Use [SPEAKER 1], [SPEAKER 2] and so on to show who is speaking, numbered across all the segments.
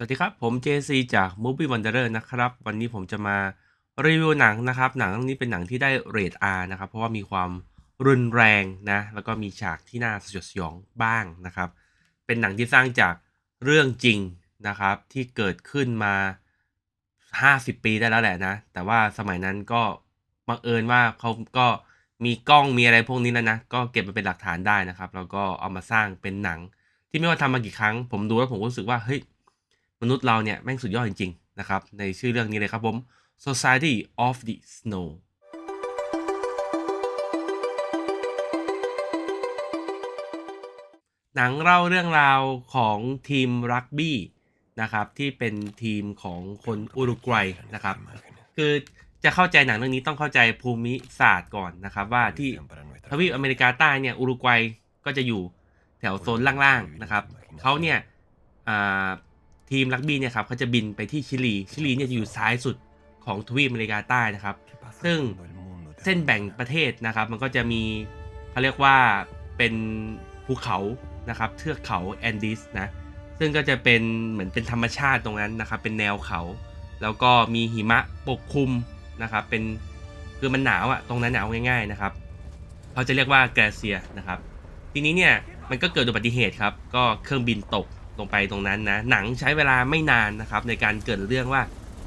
[SPEAKER 1] สวัสดีครับ ผม JC จาก Movie Wanderer นะครับ วันนี้ผมจะมารีวิวหนังนะครับ หนังเรื่องนี้เป็นหนังที่ได้เรท R นะครับ เพราะว่ามีความรุนแรงนะ แล้วก็มีฉากที่น่าสยดสยองบ้างนะครับ เป็นหนังที่สร้างจากเรื่องจริงนะครับ ที่เกิดขึ้นมา 50 ปีได้แล้วแหละนะ แต่ว่าสมัยนั้นก็บังเอิญว่าเขาก็มีกล้องมีอะไรพวกนี้แล้วนะ ก็เก็บมาเป็นหลักฐานได้นะครับ แล้วก็เอามาสร้างเป็นหนัง ที่ไม่ว่าทำมากี่ครั้ง ผมดูแล้วผมรู้สึกว่าเฮ้ย มนุษย์เราเนี่ยแม่งสุดยอดจริง ๆ นะครับ ในชื่อเรื่องนี้เลยครับผม Society of the Snow หนังเล่าเรื่องราวของทีมรักบี้นะครับ ที่เป็นทีมของคนอุรุกวัยนะครับ คือจะเข้าใจหนังเรื่องนี้ต้องเข้าใจภูมิศาสตร์ก่อนนะครับ ว่าที่ทวีปอเมริกาใต้เนี่ยอุรุกวัยก็จะอยู่แถวโซนล่างๆนะครับเขาเนี่ยอ่า ทีมรักบี้เนี่ยครับเขาจะบินไปที่ชิลีชิลีเนี่ยจะอยู่ซ้ายสุดของทวีปอเมริกาใต้นะครับ ซึ่งเส้นแบ่งประเทศนะครับ มันก็จะมีเขาเรียกว่าเป็นภูเขานะครับเทือกเขาแอนดีสนะซึ่งก็จะเป็นเหมือนเป็นธรรมชาติตรงนั้นนะครับ เป็นแนวเขา แล้วก็มีหิมะปกคลุมนะครับ เป็นคือมันหนาวอะ่ะตรงนั้นหนาวง่าย ๆนะครับเขาจะเรียกว่าแกรเซียนะครับ ทีนี้เนี่ยมันก็เกิดอุบัติเหตุครับ ก็เครื่องบินตก ลงไปตรงนั้นนะ หนังใช้เวลาไม่นานนะครับ ในการเกิดเรื่องว่า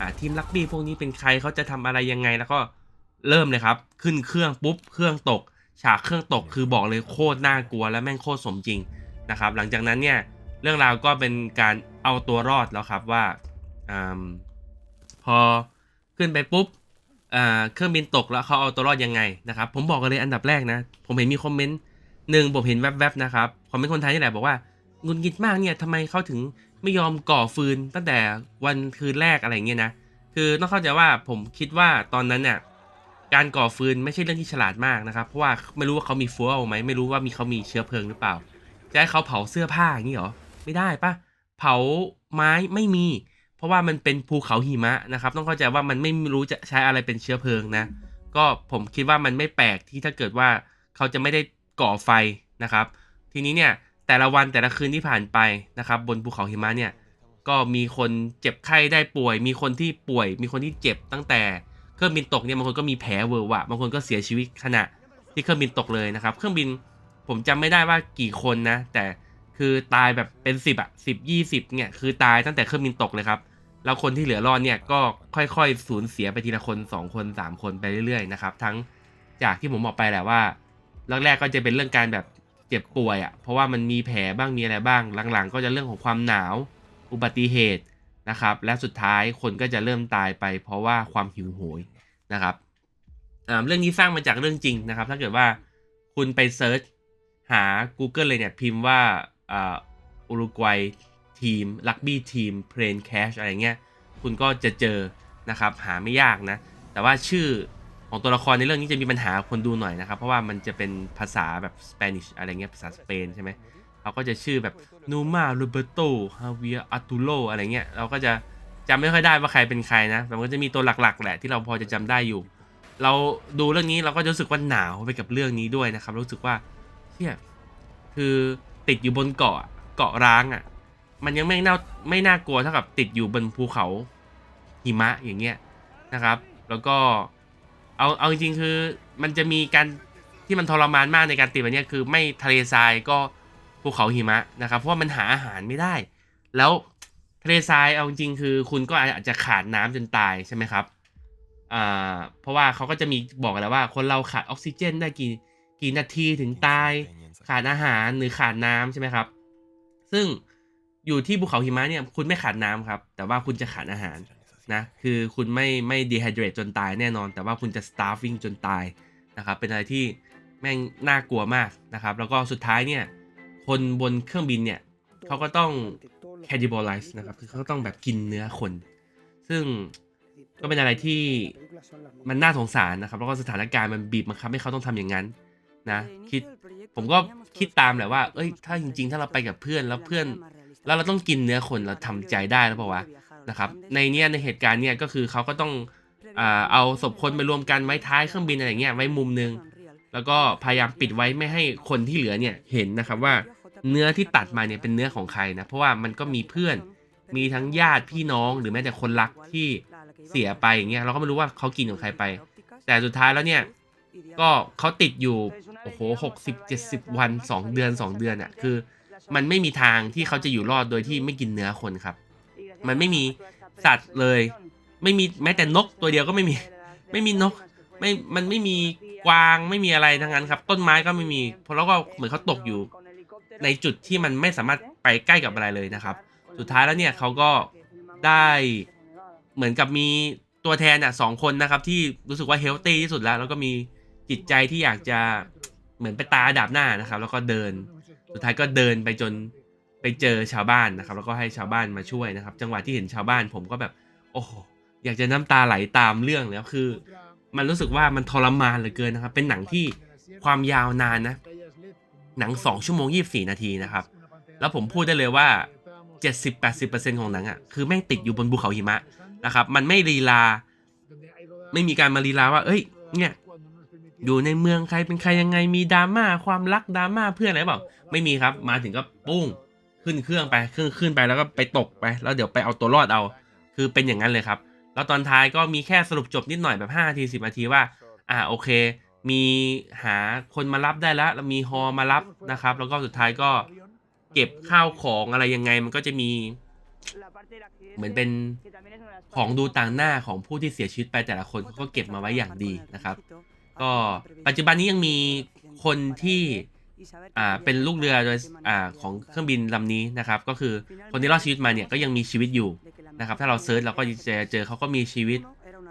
[SPEAKER 1] อ่าทีมลักบี้พวกนี้เป็นใครเขาจะทำอะไรยังไงแล้วก็เริ่มเลยครับ ขึ้นเครื่องปุ๊บเครื่องตก ฉากเครื่องตกคือบอกเลยโคตรน่ากลัวและแม่งโคตรสมจริงนะครับ หลังจากนั้นเนี่ยเรื่องราวก็เป็นการเอาตัวรอดแล้วครับว่าอพอขึ้นไปปุ๊บเครื่องบินตกแล้วเขาเอาตัวรอดยังไงนะครับ ผมบอกกันเลยอันดับแรกนะ ผมเห็นมีคอมเมนต์หนึ่งผมเห็นแวบๆนะครับคอมเมนต์คนไทยนี่แหละบอกว่า งุนงิดมากเนี่ยทำไมเขาถึงไม่ยอมก่อฟืนตั้งแต่วันคืนแรกอะไรเงี้ยนะคือต้องเข้าใจว่าผมคิดว่าตอนนั้นเนี่ยการก่อฟืนไม่ใช่เรื่องที่ฉลาดมากนะครับ เพราะว่าไม่รู้ว่าเขามีฟัวเอาไหมไม่รู้ว่ามีเขามีเชื้อเพลิงหรือเปล่า จะให้เขาเผาเสื้อผ้าอย่างนี้เหรอไม่ได้ปะเผาไม้ไม่มี เพราะว่ามันเป็นภูเขาหิมะนะครับ ต้องเข้าใจว่ามันไม่รู้จะใช้อะไรเป็นเชื้อเพลิงนะ ก็ผมคิดว่ามันไม่แปลกที่ถ้าเกิดว่าเขาจะไม่ได้ก่อไฟนะครับ ทีนี้เนี่ย แต่ละวันแต่ละคืนที่ผ่านไปนะครับ บนภูเขาหิมะเนี่ยก็มีคนเจ็บไข้ได้ป่วย มีคนที่ป่วย มีคนที่เจ็บตั้งแต่เครื่องบินตกเนี่ยบางคนก็มีแผลเวอร์วะบางคนก็เสียชีวิตขณะที่เครื่องบินตกเลยนะครับ เครื่องบินผมจำไม่ได้ว่ากี่คนนะ แต่คือตายแบบเป็นสิบอะสิบยี่สิบเนี่ยคือตายตั้งแต่เครื่องบินตกเลยครับแล้วคนที่เหลือรอดเนี่ยก็ค่อยๆสูญเสียไปทีละคนสองคนสามคนไปเรื่อยๆนะครับ ทั้งจากที่ผมบอกไปแหละว่าแรกๆก็จะเป็นเรื่องการแบบ เจ็บป่วยอะเพราะว่ามันมีแผลบ้างมีอะไรบ้างหลังๆ ก็จะเรื่องของความหนาวอุบัติเหตุนะครับ และสุดท้ายคนก็จะเริ่มตายไป เพราะว่าความหิวโหยนะครับเรื่องนี้สร้างมาจากเรื่องจริงนะครับ ถ้าเกิดว่าคุณไปเซิร์ชหา Google เลยเนี่ยพิมพ์ว่าอ่าอุรุกวัยทีมลักบี้ทีมเพลนแคชอะไรเงี้ย คุณก็จะเจอนะครับ หาไม่ยากนะ แต่ว่าชื่อ ของตัวละครในเรื่องนี้จะมีปัญหาคนดูหน่อยนะครับ เพราะว่ามันจะเป็นภาษาแบบสเปนิชอะไรเงี้ยภาษาสเปนใช่ไหมเขาก็จะชื่อแบบนูมาโรเบโตฮาเวียอาตูโลอะไรเงี้ยเราก็จะจำไม่ค่อยได้ว่าใครเป็นใครนะแต่มันก็จะมีตัวหลักๆ แหละที่เราพอจะจำได้อยู่ เราดูเรื่องนี้เราก็จะรู้สึกว่าหนาวไปกับเรื่องนี้ด้วยนะครับ รู้สึกว่าเนี่ยคือติดอยู่บนเกาะเกาะร้างอะ มันยังไม่น่าไม่น่ากลัวเท่ากับติดอยู่บนภูเขาหิมะอย่างเงี้ยนะครับ แล้วก็ เอาเอาจริงๆคือมันจะมีการที่มันทรมานมากในการติดแบบนี้คือไม่ทะเลทรายก็ภูเขาหิมะนะครับเพราะว่ามันหาอาหารไม่ได้ แล้วทะเลทรายเอาจริงๆคือ คุณก็อาจจะขาดน้ำจนตายใช่ไหมครับอ่าเพราะว่าเขาก็จะมีบอกแล้วว่า คนเราขาดออกซิเจนได้กี่กี่นาทีถึงตาย ขาดอาหารหรือขาดน้ำใช่ไหมครับ ซึ่งอยู่ที่ภูเขาหิมะเนี่ยคุณไม่ขาดน้ำครับ แต่ว่าคุณจะขาดอาหาร นะคือคุณไม่ไม่ดีไฮเดรตจนตายแน่นอน แต่ว่าคุณจะ starving จนตายนะครับเป็นอะไรที่แม่งน่ากลัวมากนะครับ แล้วก็สุดท้ายเนี่ย คนบนเครื่องบินเนี่ยเขาก็ต้อง cannibalize นะครับคือเขาต้องแบบกินเนื้อคน ซึ่งก็เป็นอะไรที่มันน่าสงสารนะครับ แล้วก็สถานการณ์มันบีบบังคับให้เขาต้องทำอย่างนั้นนะคิดผมก็คิดตามแหละว่า เอ้ย ถ้าจริง ๆ ถ้าเราไปกับเพื่อนแล้วเพื่อน แล้วเราต้องกินเนื้อคนเราทำใจได้แล้วเปล่าวะ นะครับในเนี้ยในเหตุการณ์เนี่ยก็คือเขาก็ต้องอ่าเอาศพคนไปรวมกันไว้ท้ายเครื่องบินอะไรเงี้ยไว้มุมนึง แล้วก็พยายามปิดไว้ไม่ให้คนที่เหลือเนี่ยเห็นนะครับว่าเนื้อที่ตัดมาเนี่ยเป็นเนื้อของใครนะเพราะว่ามันก็มีเพื่อนมีทั้งญาติพี่น้องหรือแม้แต่คนรักที่เสียไปอย่างเงี้ยเราก็ไม่รู้ว่าเขากินของใครไป แต่สุดท้ายแล้วเนี่ยก็เขาติดอยู่โอ้โหหกสิบเจ็ดสิบวันสองเดือนสองเดือนอะคือ มันไม่มีทางที่เขาจะอยู่รอดโดยที่ไม่กินเนื้อคนครับ มันไม่มีสัตว์เลย ไม่มีแม้แต่นกตัวเดียวก็ไม่มี ไม่มีนก ไม่ มันไม่มีกวางไม่มีอะไรทั้งนั้นครับ ต้นไม้ก็ไม่มี เพราะแล้วก็เหมือนเขาตกอยู่ ในจุดที่มันไม่สามารถไปใกล้กับอะไรเลยนะครับ สุดท้ายแล้วเนี่ยเขาก็ได้เหมือนกับมีตัวแทนอะสองคนนะครับ ที่รู้สึกว่าเฮลตี้ที่สุดแล้ว แล้วก็มีจิตใจที่อยากจะเหมือนไปตาดาบหน้านะครับ แล้วก็เดิน สุดท้ายก็เดินไปจน ไปเจอชาวบ้านนะครับ แล้วก็ให้ชาวบ้านมาช่วยนะครับ จังหวะที่เห็นชาวบ้านผมก็แบบ โอ้โหอยากจะน้ำตาไหลตามเรื่องแล้วคือ มันรู้สึกว่ามันทรมานเหลือเกินนะครับ เป็นหนังที่ความยาวนานนะ หนัง 2 ชั่วโมง 24 นาทีนะครับ แล้วผมพูดได้เลยว่า 70-80%ของหนังอะคือแม่งติดอยู่บนภูเขาหิมะนะครับ มันไม่ลีลา ไม่มีการมาลีลาว่า เอ้ย เนี่ยอยู่ในเมืองใครเป็นใครยังไงมีดราม่าความรักดราม่าเพื่อนอะไรเปล่า ไม่มีครับ มาถึงก็ปุ้ง ขึ้นเครื่องไปขึ้นขึ้นไปแล้วก็ไปตกไป แล้วเดี๋ยวไปเอาตัวรอดเอา คือเป็นอย่างนั้นเลยครับ แล้วตอนท้ายก็มีแค่สรุปจบนิดหน่อยแบบ5นาที10นาทีว่า อ่าโอเค มีหาคนมารับได้แล้วมีฮอมารับนะครับ แล้วก็สุดท้ายก็เก็บข้าวของอะไรยังไงมันก็จะมีเหมือนเป็นของดูต่างหน้าของผู้ที่เสียชีวิตไปแต่ละคนเขาก็เก็บมาไว้อย่างดีนะครับ ก็ปัจจุบันนี้ยังมีคนที่ อ่าเป็นลูกเรือโดยอ่าของเครื่องบินลำนี้นะครับ ก็คือคนที่รอดชีวิตมาเนี่ยก็ยังมีชีวิตอยู่นะครับ ถ้าเราเซิร์ชเราก็จะเจอเขาก็มีชีวิต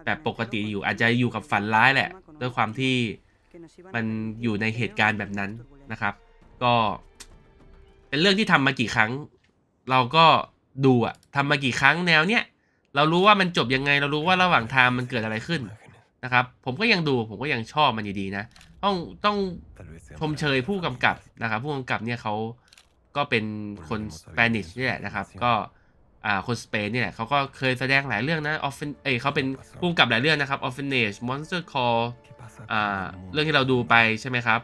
[SPEAKER 1] แบบปกติอยู่ อาจจะอยู่กับฝันร้ายแหละ ด้วยความที่มันอยู่ในเหตุการณ์แบบนั้นนะครับ ก็ เป็นเรื่องที่ทำมากี่ครั้ง เราก็ดูอะทำมากี่ครั้งแนวเนี้ยเรารู้ว่ามันจบยังไง เรารู้ว่าระหว่างทางมันเกิดอะไรขึ้น นะครับ ผมก็ยังดูผมก็ยังชอบมันอยู่ดีนะ ต้องต้องชมเชยผู้กำกับนะครับ ผู้กำกับเนี่ยเขาก็เป็นคนสเปนิชนี่แหละนะครับ ก็อ่าคนสเปนเนี่ยเขาก็เคยแสดงหลายเรื่องนะออฟเฟนเอยเขาเป็นผู้กำกับหลายเรื่องนะครับ Orphanage Monster Call อ่าเรื่องที่เราดูไปใช่ไหมครับ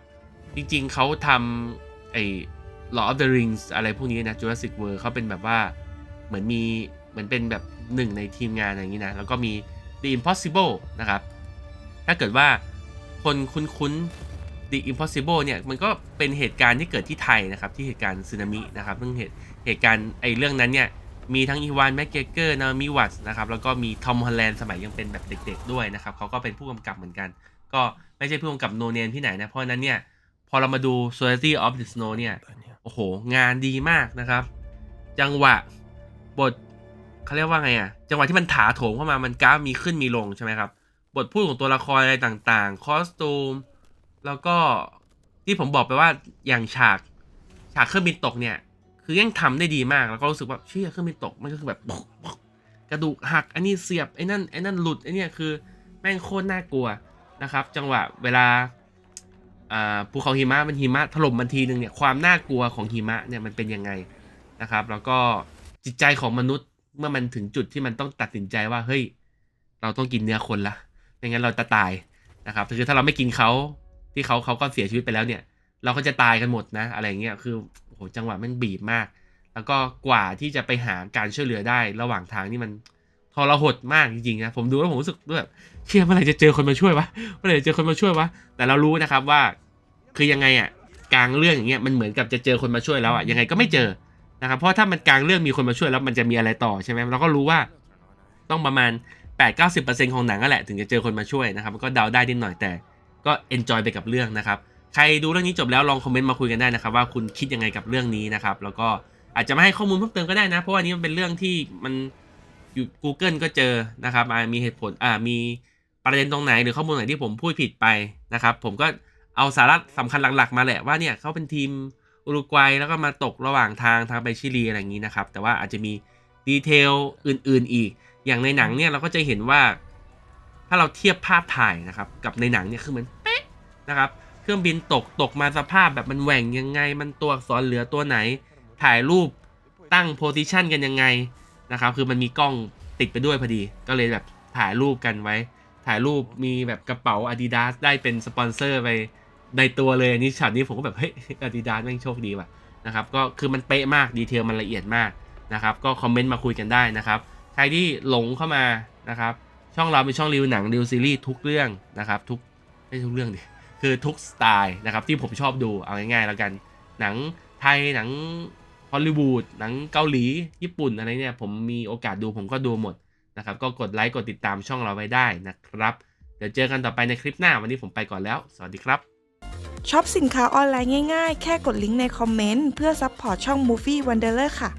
[SPEAKER 1] จริงๆเขาทำไอ้ Lord of the Rings อะไรพวกนี้นะ Jurassic World เขาเป็นแบบว่าเหมือนมีเหมือนเป็นแบบหนึ่งในทีมงานอะไรอย่างนี้นะ แล้วก็มี The Impossible นะครับ ถ้าเกิดว่าคนคุ้นๆ The Impossible เนี่ยมันก็เป็นเหตุการณ์ที่เกิดที่ไทยนะครับที่เหตุการณ์สึนามินะครับเรื่องเหตุเหตุการณ์ไอ้เรื่องนั้นเนี่ยมีทั้งอีวานแมกเกเกอร์นามิวัตนะครับแล้วก็มีทอมฮอลแลนด์สมัยยังเป็นแบบเด็กๆด้วยนะครับเขาก็เป็นผู้กำกับเหมือนกัน ก็ไม่ใช่ผู้กำกับโนเนนที่ไหนนะ เพราะฉะนั้นเนี่ยพอเรามาดู Society of the Snow เนี่ยโอ้โห งานดีมากนะครับ จังหวะบทเขาเรียกว่าไงอะจังหวะที่มันถาโถมเข้ามามันกราฟมีขึ้นมีลงใช่ไหมครับ บทพูดของตัวละครอะไรต่างๆ คอสตูม แล้วก็ที่ผมบอกไปว่าอย่างฉากฉากเครื่องบินตกเนี่ย คือยังทำได้ดีมาก แล้วก็รู้สึกว่าเชี่ยเครื่องบินตกมันก็คือแบบกระดูกหัก อันนี้เสียบไอ้นั่นไอ้นั่นหลุดไอ้นี่คือแม่งโคตรน่ากลัวนะครับ จังหวะเวลาภูเขาหิมะมันหิมะถล่มมันทีหนึ่งเนี่ยความน่ากลัวของหิมะเนี่ยมันเป็นยังไงนะครับ แล้วก็จิตใจของมนุษย์เมื่อมันถึงจุดที่มันต้องตัดสินใจว่าเฮ้ย เราต้องกินเนื้อคนละ ไม่งั้นเราจะตายนะครับคือถ้าเราไม่กินเขาที่เขาเขาก็เสียชีวิตไปแล้วเนี่ย เราก็จะตายกันหมดนะ อะไรเงี้ยคือโหจังหวะมันบีบมาก แล้วก็กว่าที่จะไปหาการช่วยเหลือได้ระหว่างทางนี่มันทรหดมากจริงๆนะผมดูแล้วผมรู้สึกแบบเชื่อเมื่อไหร่จะเจอคนมาช่วยวะเมื่อไหร่จะเจอคนมาช่วยวะแต่เรารู้นะครับว่า คือยังไงอะกลางเรื่องอย่างเงี้ยมันเหมือนกับจะเจอคนมาช่วยแล้วอะยังไงก็ไม่เจอนะครับเพราะถ้ามันกลางเรื่องมีคนมาช่วยแล้วมันจะมีอะไรต่อใช่ไหมเราก็รู้ว่าต้องประมาณ 8-90%ของหนังนั่นแหละถึงจะเจอคนมาช่วยนะครับก็เดาได้นิดหน่อยแต่ก็เอนจอยไปกับเรื่องนะครับใครดูเรื่องนี้จบแล้วลองคอมเมนต์มาคุยกันได้นะครับว่าคุณคิดยังไงกับเรื่องนี้นะครับแล้วก็อาจจะมาให้ข้อมูลเพิ่มเติมก็ได้นะ เพราะว่านี้มันเป็นเรื่องที่มันอยู่ Google ก็เจอนะครับมีเหตุผลอ่ามีประเด็นตรงไหนหรือข้อมูลไหนที่ผมพูดผิดไปนะครับผมก็เอาสาระสำคัญหลักๆ มาแหละว่าเนี่ยเขาเป็นทีมอุรุกวัยแล้วก็มาตกระหว่างทางทางไปชิลีอะไรอย่างนี้นะครับแต่ว่าอาจจะมีดีเทลอื่นๆอีก อย่างในหนังเนี่ยเราก็จะเห็นว่า ถ้าเราเทียบภาพถ่ายนะครับ กับในหนังเนี่ยคือเหมือนเป๊ะนะครับ เครื่องบินตกตกมาสภาพแบบมันแหว่งยังไง มันตัวอักษรเหลือตัวไหน ถ่ายรูปตั้งโพซิชันกันยังไงนะครับ คือมันมีกล้องติดไปด้วยพอดี ก็เลยแบบถ่ายรูปกันไว้ ถ่ายรูปมีแบบกระเป๋า Adidas ได้เป็นสปอนเซอร์ไปในตัวเลยอันนี้ช็อตนี้ผมก็แบบเฮ้ย Adidas แม่งโชคดีว่ะนะครับก็คือมันเป๊ะมากดีเทลมันละเอียดมากนะครับ ก็คอมเมนต์มาคุยกันได้นะครับ รที่หลงเข้ามานะครับ ช่องเราเป็นช่องรีวิวหนังรีวิวซีรีส์ทุกเรื่องนะครับ ทุกไม่ทุกเรื่องดิคือทุกสไตล์นะครับที่ผมชอบดูเอาง่ายๆแล้วกันหนังไทยหนังฮอลลีวูดหนังเกาหลีญี่ปุ่นอะไรเนี่ยผมมีโอกาสดูผมก็ดูหมดนะครับ ก็กดไลค์กดติดตามช่องเราไว้ได้นะครับ เดี๋ยวเจอกันต่อไปในคลิปหน้าวันนี้ผมไปก่อนแล้ว สวัสดีครับ
[SPEAKER 2] ช็อปสินค้าออนไลน์ง่ายๆ แค่กดลิงก์ในคอมเมนต์เพื่อซัพพอร์ตช่อง Movie Wanderer ค่ะ